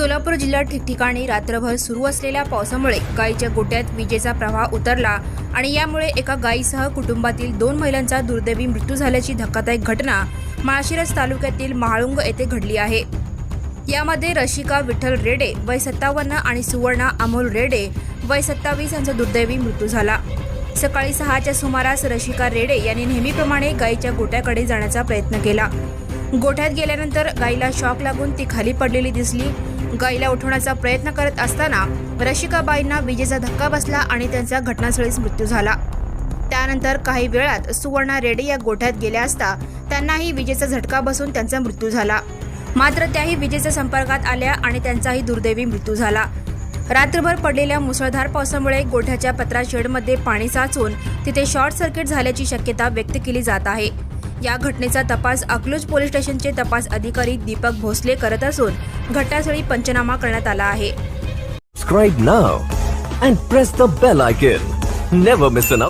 सोलापूर जिल्ह्यात ठिकठिकाणी रात्रभर सुरू असलेल्या पावसामुळे गायीच्या गोट्यात विजेचा प्रवाह उतरला आणि यामुळे एका गायीसह कुटुंबातील दोन महिलांचा दुर्दैवी मृत्यू झाल्याची धक्कादायक घटना माळशिरस तालुक्यातील महाळुंग येथे घडली आहे. यामध्ये रशिका विठ्ठल रेडे वय सत्तावन्न आणि सुवर्णा अमोल रेडे वय सत्तावीस यांचा दुर्दैवी मृत्यू झाला. सकाळी सहाच्या सुमारास रशिका रेडे यांनी नेहमीप्रमाणे गायीच्या गोट्याकडे जाण्याचा प्रयत्न केला. गोठ्यात गेल्यानंतर गाईला शॉक लागून ती खाली पडलेली दिसली. गाईला उठवण्याचा प्रयत्न करत असताना रशिकाबाईंना विजेचा धक्का बसला आणि त्यांचा घटनास्थळीच मृत्यू झाला. त्यानंतर काही वेळात सुवर्णा रेड्डी या गोठ्यात गेल्या असता त्यांनाही विजेचा झटका बसून त्यांचा मृत्यू झाला. मात्र त्याही विजेच्या संपर्कात आल्या आणि त्यांचाही दुर्दैवी मृत्यू झाला. रात्रभर पडलेल्या मुसळधार पावसामुळे गोठ्याच्या पत्रा शेडमध्ये पाणी साचून तिथे शॉर्ट सर्किट झाल्याची शक्यता व्यक्त केली जात आहे. या घटनेचा तपास अकलूज पोलीस स्टेशनचे तपास अधिकारी दीपक भोसले करत असून घटनास्थळी पंचनामा करण्यात आला आहे.